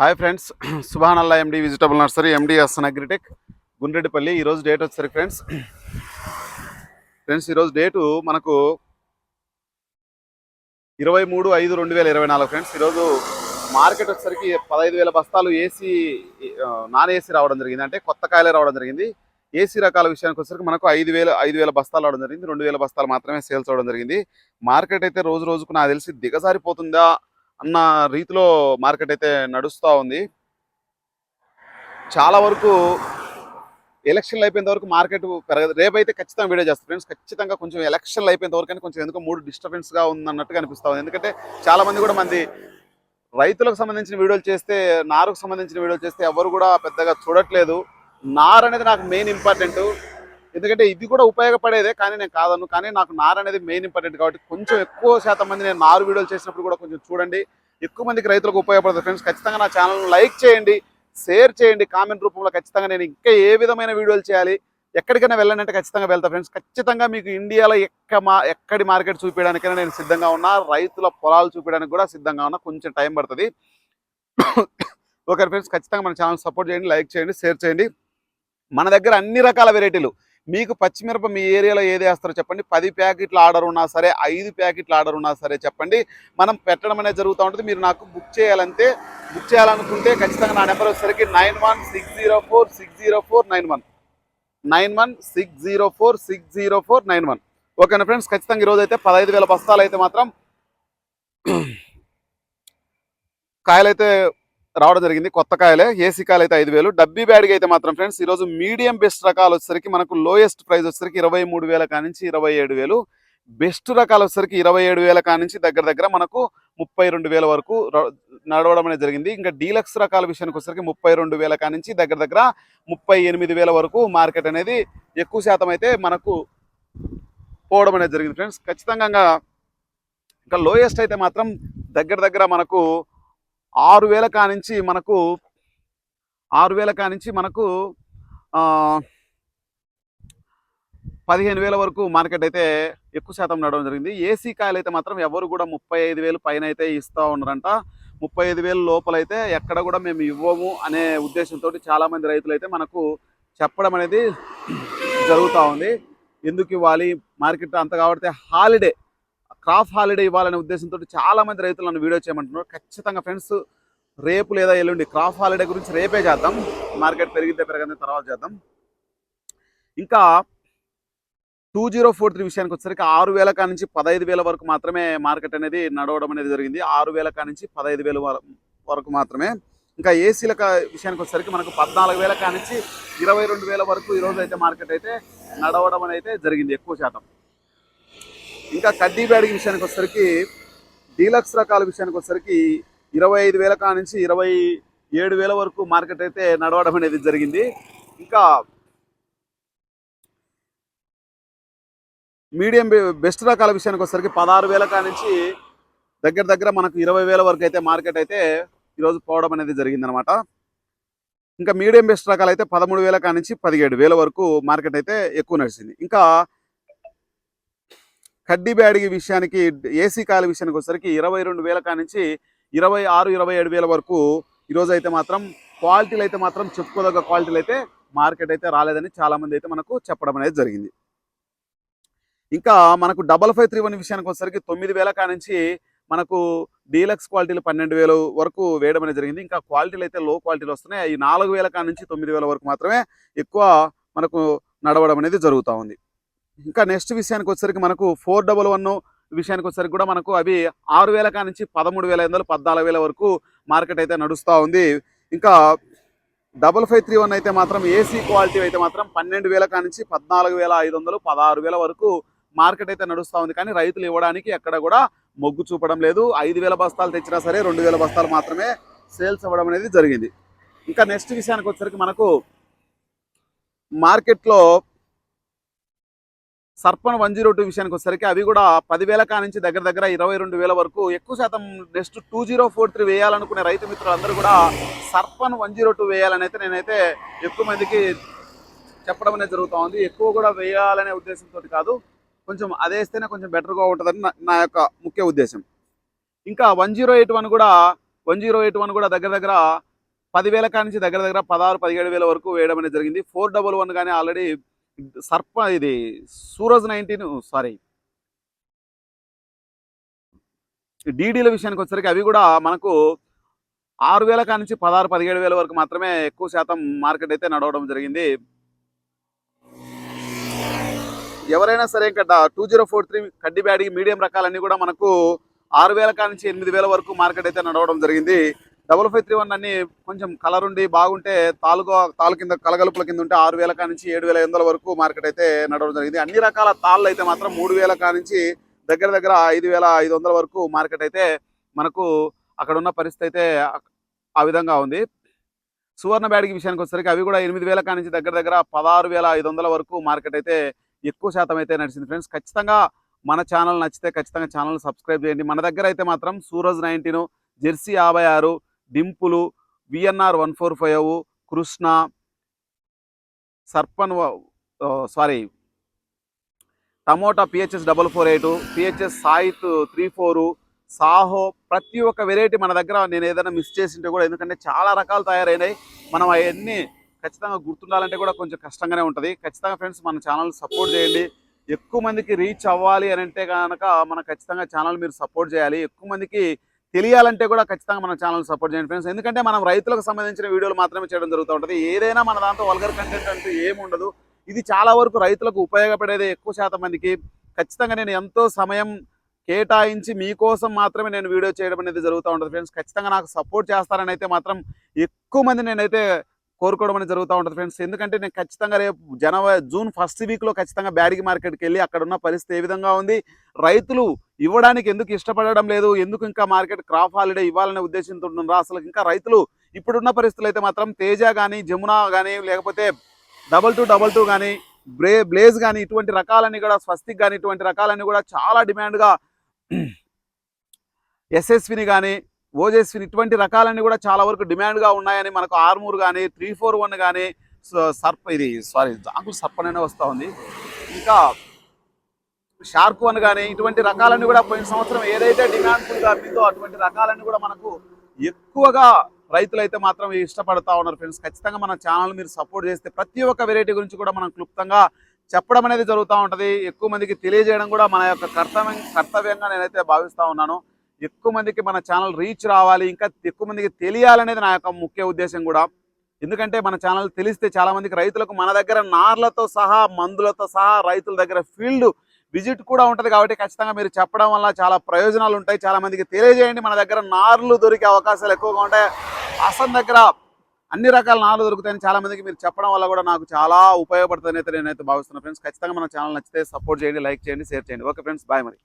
Hi friends సుభానల్లా MD vegetable nursery MD అస్సన్ agritech Gundreddipalli. ఈరోజు date వచ్చేసరికి ఫ్రెండ్స్ ఫ్రెండ్స్ ఈరోజు డేటు మనకు ఇరవై మూడు ఐదు రెండు వేల ఇరవై నాలుగు ఫ్రెండ్స్. ఈరోజు మార్కెట్ వచ్చేసరికి పదహైదు వేల బస్తాలు ఏసీ నాన్ ఏసీ రావడం జరిగింది. అంటే కొత్త కాయలే రావడం జరిగింది. ఏసీ రకాల విషయానికి వచ్చేసరికి మనకు ఐదు వేల ఐదు వేల బస్తాలు రావడం జరిగింది. రెండు వేల బస్తాలు మాత్రమే సేల్స్ అవడం జరిగింది. మార్కెట్ అయితే రోజు రోజుకు నాకు తెలిసి దిగజారిపోతుందా? అన్న రీతిలో మార్కెట్ అయితే నడుస్తూ ఉంది. చాలా వరకు ఎలక్షన్లు అయిపోయేంత వరకు మార్కెట్ పెరగదు రేపైతే ఖచ్చితంగా వీడియో చేస్తాను ఫ్రెండ్స్ ఖచ్చితంగా కొంచెం ఎలక్షన్లు అయిపోయేంత వరకు అని కొంచెం ఎందుకో మూడు డిస్టర్బెన్స్గా ఉందన్నట్టుగా అనిపిస్తూ ఉంది. ఎందుకంటే చాలామంది కూడా మంది రైతులకు సంబంధించిన వీడియోలు చేస్తే నారుకు సంబంధించిన వీడియోలు చేస్తే ఎవరు కూడా పెద్దగా చూడట్లేదు. నార్ అనేది నాకు మెయిన్ ఇంపార్టెంట్. ఎందుకంటే ఇది కూడా ఉపయోగపడేదే కానీ నేను కాదను కానీ నాకు నార్ అనేది మెయిన్ ఇంపార్టెంట్ కాబట్టి కొంచెం ఎక్కువ శాతం మంది నేను నారు వీడియోలు చేసినప్పుడు కూడా కొంచెం చూడండి. ఎక్కువ మందికి రైతులకు ఉపయోగపడుతుంది ఫ్రెండ్స్ ఖచ్చితంగా నా ఛానల్ను లైక్ చేయండి షేర్ చేయండి కామెంట్ రూపంలో ఖచ్చితంగా నేను ఇంకా ఏ విధమైన వీడియోలు చేయాలి ఎక్కడికైనా వెళ్ళండి ఖచ్చితంగా వెళ్తా. ఫ్రెండ్స్ ఖచ్చితంగా మీకు ఇండియాలో ఎక్క మా ఎక్కడి మార్కెట్ చూపించడానికైనా నేను సిద్ధంగా ఉన్నా రైతుల పొలాలు చూపించడానికి కూడా సిద్ధంగా ఉన్నా కొంచెం టైం పడుతుంది. ఓకే ఫ్రెండ్స్ ఖచ్చితంగా మన ఛానల్ సపోర్ట్ చేయండి లైక్ చేయండి షేర్ చేయండి. మన దగ్గర అన్ని రకాల వెరైటీలు మీకు పచ్చిమిరప మీ ఏరియాలో ఏది వేస్తారో చెప్పండి. పది ప్యాకెట్ల ఆర్డర్ ఉన్నా సరే ఐదు ప్యాకెట్ల ఆర్డర్ ఉన్నా సరే చెప్పండి. మనం పెట్టడం అనేది జరుగుతూ ఉంటుంది. మీరు నాకు బుక్ చేయాలంటే బుక్ చేయాలనుకుంటే ఖచ్చితంగా నా నెంబర్ వచ్చేసరికి nine one six zero four six zero four nine one. Nine one six zero four six zero four nine one. ఓకేనా ఫ్రెండ్స్? ఖచ్చితంగా ఈరోజు అయితే పదహైదు వేల బస్తాలు అయితే మాత్రం కాయలైతే రావడం జరిగింది. కొత్త కాయలే. ఏసీ కాయలు అయితే ఐదు వేలు. డబ్బీ బ్యాడ్గా అయితే మాత్రం ఫ్రెండ్స్ ఈరోజు మీడియం బెస్ట్ రకాలు వచ్చేసరికి మనకు లోయెస్ట్ ప్రైస్ వచ్చేసరికి ఇరవై మూడు వేల కానించి ఇరవై ఏడు వేలు. బెస్ట్ రకాలు వచ్చేసరికి ఇరవై ఏడు వేల కానించి దగ్గర దగ్గర మనకు ముప్పై రెండు వేల వరకు నడవడం అనేది జరిగింది. ఇంకా డీలక్స్ రకాల విషయానికి వచ్చేసరికి ముప్పై రెండు వేల కానించి దగ్గర దగ్గర ముప్పై ఎనిమిది వేల వరకు మార్కెట్ అనేది ఎక్కువ శాతం అయితే మనకు పోవడం అనేది జరిగింది ఫ్రెండ్స్. ఖచ్చితంగా ఇంకా- ఇంకా లోయెస్ట్ అయితే మాత్రం దగ్గర దగ్గర మనకు ఆరు వేల కానించి మనకు ఆరు వేల కానించి మనకు పదిహేను వేల వరకు మార్కెట్ అయితే ఎక్కువ శాతం నడవడం జరిగింది. ఏసీ కాయలు అయితే మాత్రం ఎవరు కూడా ముప్పై ఐదు వేలు పైన అయితే ఇస్తూ ఉన్నారంట. ముప్పై ఐదు వేలు లోపలైతే ఎక్కడ కూడా మేము ఇవ్వము అనే ఉద్దేశంతో చాలామంది రైతులు అయితే మనకు చెప్పడం అనేది జరుగుతూ ఉంది. ఎందుకు ఇవ్వాలి? మార్కెట్ అంత కాబట్టి హాలిడే క్రాప్ హాలిడే ఇవ్వాలనే ఉద్దేశంతో చాలా మంది రైతులు నన్ను వీడియో చేయమంటున్నారు. ఖచ్చితంగా ఫ్రెండ్స్ రేపు లేదా ఎల్లుండి క్రాప్ హాలిడే గురించి రేపే చేద్దాం. మార్కెట్ పెరిగితే పెరగని తర్వాత చేద్దాం. ఇంకా టూ జీరో ఫోర్ త్రీ విషయానికి వచ్చేసరికి ఆరు వేల కా నుంచి పదహైదు వేల వరకు మాత్రమే మార్కెట్ అనేది నడవడం అనేది జరిగింది. ఆరు వేల కా నుంచి పదహైదు వేల వరకు మాత్రమే. ఇంకా ఏసీల విషయానికి వచ్చేసరికి మనకు పద్నాలుగు వేల కా నుంచి ఇరవై రెండు వేల వరకు ఈరోజు అయితే మార్కెట్ అయితే నడవడం అనేది అయితే జరిగింది ఎక్కువ శాతం. ఇంకా కడ్డీ బ్యాడిగి విషయానికి వచ్చేసరికి డీలక్స్ రకాల విషయానికి వచ్చేసరికి ఇరవై ఐదు వేల కా నుంచి ఇరవై ఏడు వేల వరకు మార్కెట్ అయితే నడవడం అనేది జరిగింది. ఇంకా మీడియం బెస్ట్ రకాల విషయానికి వచ్చేసరికి పదహారు వేల కా నుంచి దగ్గర దగ్గర మనకు ఇరవై వేల వరకు అయితే మార్కెట్ అయితే ఈరోజు పోవడం అనేది జరిగిందనమాట ఇంకా మీడియం బెస్ట్ రకాలు అయితే పదమూడు వేల కా నుంచి పదిహేడు వేల వరకు మార్కెట్ అయితే ఎక్కువ నడిచింది. ఇంకా కడ్డీ బ్యాడిగి విషయానికి ఏసీ కాల విషయానికి వచ్చేసరికి ఇరవై రెండు వేల కానించి ఇరవై ఆరు ఇరవై ఏడు వేల వరకు ఈరోజు అయితే మాత్రం క్వాలిటీలు అయితే మాత్రం చెప్పుకోదగ్గ క్వాలిటీలు అయితే మార్కెట్ అయితే రాలేదని చాలా మంది అయితే మనకు చెప్పడం అనేది జరిగింది. ఇంకా మనకు డబల్ ఫైవ్ త్రీ వన్ విషయానికి వచ్చేసరికి తొమ్మిది వేల కానించి మనకు డీలక్స్ క్వాలిటీలు పన్నెండు వేలు వరకు వేయడం అనేది జరిగింది. ఇంకా క్వాలిటీలు అయితే లో క్వాలిటీలు వస్తున్నాయి. ఈ నాలుగు వేల కానించి తొమ్మిది వేల వరకు మాత్రమే ఎక్కువ మనకు నడవడం అనేది జరుగుతూ ఉంది. ఇంకా నెక్స్ట్ విషయానికి వచ్చేసరికి మనకు ఫోర్ డబల్ వన్ విషయానికి వచ్చేసరికి కూడా మనకు అవి ఆరు వేల కా నుంచి పదమూడు వేల ఐదు వందలు పద్నాలుగు వేల వరకు మార్కెట్ అయితే నడుస్తూ ఉంది. ఇంకా డబల్ ఫైవ్ త్రీ వన్ అయితే మాత్రం ఏసీ క్వాలిటీ అయితే మాత్రం పన్నెండు వేల కా నుంచి పద్నాలుగు వేల ఐదు వందలు పదహారు వేల వరకు మార్కెట్ అయితే నడుస్తూ ఉంది. కానీ రైతులు ఇవ్వడానికి ఎక్కడ కూడా మొగ్గు చూపడం లేదు. ఐదు వేల బస్తాలు తెచ్చినా సరే రెండు వేల బస్తాలు మాత్రమే సేల్స్ అవ్వడం అనేది జరిగింది. ఇంకా నెక్స్ట్ విషయానికి వచ్చేసరికి మనకు మార్కెట్లో సర్పన్ వన్ జీరో టూ విషయానికి వచ్చేసరికి అవి కూడా పదివేల కా నుంచి దగ్గర దగ్గర ఇరవై రెండు వేల వరకు ఎక్కువ శాతం next two zero four three వేయాలనుకునే రైతు మిత్రులందరూ కూడా సర్పన్ వన్ జీరో టూ వేయాలని అయితే నేనైతే ఎక్కువ మందికి చెప్పడం అనేది జరుగుతూ ఉంది. ఎక్కువ కూడా వేయాలనే ఉద్దేశంతో కాదు కొంచెం అది వేస్తేనే కొంచెం బెటర్గా ఉంటుందని నా- యొక్క ముఖ్య ఉద్దేశం. ఇంకా వన్ జీరో ఎయిట్ వన్ కూడా వన్ జీరో ఎయిట్ వన్ కూడా దగ్గర దగ్గర పదివేల కాడి నుంచి దగ్గర దగ్గర పదహారు పదిహేడు వేల వరకు వేయడం అనేది జరిగింది. ఫోర్ డబల్ వన్ కానీ ఆల్రెడీ సర్ప ఇది సూరజ్ నైన్టీన్ సారీ. డీడీల విషయానికి వచ్చేసరికి అవి కూడా మనకు ఆరు వేల కానించి నుంచి పదహారు పదిహేడు వేల వరకు మాత్రమే ఎక్కువ శాతం మార్కెట్ అయితే నడవడం జరిగింది. ఎవరైనా సరే ఇంకా టూ జీరో ఫోర్ త్రీ కడ్డీ బ్యాడీ మీడియం రకాలన్నీ కూడా మనకు ఆరు వేల కానించి నుంచి ఎనిమిది వేల వరకు మార్కెట్ అయితే నడవడం జరిగింది. డబల్ ఫైవ్ త్రీ వన్ అన్ని కొంచెం కలర్ ఉండి బాగుంటే తాలుగా తాలు కింద కలగలుపుల కింద ఉంటే ఆరు వేల కాడి నుంచి ఏడు వేల ఎనిమిది వరకు మార్కెట్ అయితే నడవడం జరిగింది. అన్ని రకాల తాళ్ళు అయితే మాత్రం మూడు వేల కానించి నుంచి దగ్గర దగ్గర ఐదు వేల ఐదు వందల వరకు మార్కెట్ అయితే మనకు అక్కడ ఉన్న పరిస్థితి అయితే ఆ విధంగా ఉంది. సువర్ణ బ్యాడ్కి విషయానికి వచ్చేసరికి అవి కూడా ఎనిమిది వేల కానించి నుంచి దగ్గర దగ్గర పదహారు వేల ఐదు వందల వరకు మార్కెట్ అయితే ఎక్కువ శాతం అయితే నడిచింది. ఫ్రెండ్స్ ఖచ్చితంగా మన ఛానల్ నచ్చితే ఖచ్చితంగా ఛానల్ సబ్స్క్రైబ్ చేయండి. మన దగ్గర అయితే మాత్రం సూరజ్ నైన్టీన్ జెర్సీ యాభై ఆరు డింపులు VNR one four five Krishna సర్పన్ sorry tomato PHS double four eight PHS Saith three four సాహో ప్రతి ఒక్క వెరైటీ మన దగ్గర నేను ఏదైనా మిస్ చేసింటే కూడా ఎందుకంటే చాలా రకాలు తయారైనాయి. మనం అవన్నీ ఖచ్చితంగా గుర్తుండాలంటే కూడా కొంచెం కష్టంగానే ఉంటుంది. ఖచ్చితంగా ఫ్రెండ్స్ మన ఛానల్ సపోర్ట్ చేయండి. ఎక్కువ మందికి రీచ్ అవ్వాలి అని అంటే కనుక మన ఖచ్చితంగా ఛానల్ మీరు సపోర్ట్ చేయాలి. ఎక్కువ మందికి తెలియాలంటే కూడా ఖచ్చితంగా మన ఛానల్ సపోర్ట్ చేయండి ఫ్రెండ్స్. ఎందుకంటే మనం రైతులకు సంబంధించిన వీడియోలు మాత్రమే చేయడం జరుగుతూ ఉంటుంది. ఏదైనా మన దాంతో వల్గర్ కంటెంట్ అంటూ ఏముండదు. ఇది చాలా వరకు రైతులకు ఉపయోగపడేది ఎక్కువ శాతం మందికి. ఖచ్చితంగా నేను ఎంతో సమయం కేటాయించి మీకోసం మాత్రమే నేను వీడియో చేయడం అనేది జరుగుతూ ఉంటుంది ఫ్రెండ్స్. ఖచ్చితంగా నాకు సపోర్ట్ చేస్తారని అయితే మాత్రం ఎక్కువ మంది నేనైతే కోరుకోవడం అనేది జరుగుతూ ఉంటుంది ఫ్రెండ్స్. ఎందుకంటే నేను ఖచ్చితంగా రేపు జనవరి జూన్ ఫస్ట్ వీక్లో ఖచ్చితంగా బ్యాడిగి మార్కెట్కి వెళ్ళి అక్కడ ఉన్న పరిస్థితి ఏ విధంగా ఉంది రైతులు ఇవ్వడానికి ఎందుకు ఇష్టపడడం లేదు ఎందుకు ఇంకా మార్కెట్ క్రాప్ హాలిడే ఇవ్వాలనే ఉద్దేశంతో ఉన్నారా అసలు ఇంకా రైతులు ఇప్పుడున్న పరిస్థితులు అయితే మాత్రం తేజ కానీ జమున కానీ లేకపోతే డబల్ టూ డబల్ టూ కానీ బ్రే బ్లేజ్ కానీ ఇటువంటి రకాలన్నీ కూడా స్వస్తిక్ కానీ ఇటువంటి రకాలన్నీ కూడా చాలా డిమాండ్గా ఎస్ఎస్విని కానీ ఓజస్విని ఇటువంటి రకాలన్నీ కూడా చాలా వరకు డిమాండ్గా ఉన్నాయని మనకు ఆర్మూర్ కానీ త్రీ ఫోర్ వన్ కానీ సర్ప ఇది సారీ జాంకులు సర్పనైనా వస్తూ ఉంది. ఇంకా షార్క్ వన్ కానీ ఇటువంటి రకాలన్నీ కూడా పోయిన సంవత్సరం ఏదైతే డిమాండ్ఫుల్గా అమ్మిందో అటువంటి రకాలన్నీ కూడా మనకు ఎక్కువగా రైతులు అయితే మాత్రం ఇష్టపడతా ఉన్నారు ఫ్రెండ్స్. ఖచ్చితంగా మన ఛానల్ మీరు సపోర్ట్ చేస్తే ప్రతి ఒక్క వెరైటీ గురించి కూడా మనం క్లుప్తంగా చెప్పడం అనేది జరుగుతూ ఉంటుంది. ఎక్కువ మందికి తెలియజేయడం కూడా మన యొక్క కర్తవ్యం కర్తవ్యంగా నేనైతే భావిస్తూ ఉన్నాను. ఎక్కువ మందికి మన ఛానల్ రీచ్ రావాలి ఇంకా ఎక్కువ మందికి తెలియాలనేది నా యొక్క ముఖ్య ఉద్దేశం కూడా. ఎందుకంటే మన ఛానల్ తెలిస్తే చాలామందికి రైతులకు మన దగ్గర నార్లతో సహా మందులతో సహా రైతుల దగ్గర ఫీల్డ్ విజిట్ కూడా ఉంటుంది కాబట్టి ఖచ్చితంగా మీరు చెప్పడం వల్ల చాలా ప్రయోజనాలు ఉంటాయి. చాలామందికి తెలియజేయండి. మన దగ్గర నార్లు దొరికే అవకాశాలు ఎక్కువగా ఉంటాయి. అసలు దగ్గర అన్ని రకాల నార్లు దొరుకుతాయని చాలా మందికి మీరు చెప్పడం వల్ల కూడా నాకు చాలా ఉపయోగపడుతుంది అయితే నేనైతే భావిస్తున్నాను ఫ్రెండ్స్. ఖచ్చితంగా మన ఛానల్ నచ్చితే సపోర్ట్ చేయండి లైక్ చేయండి షేర్ చేయండి. ఓకే ఫ్రెండ్స్ బాయ్ మరి.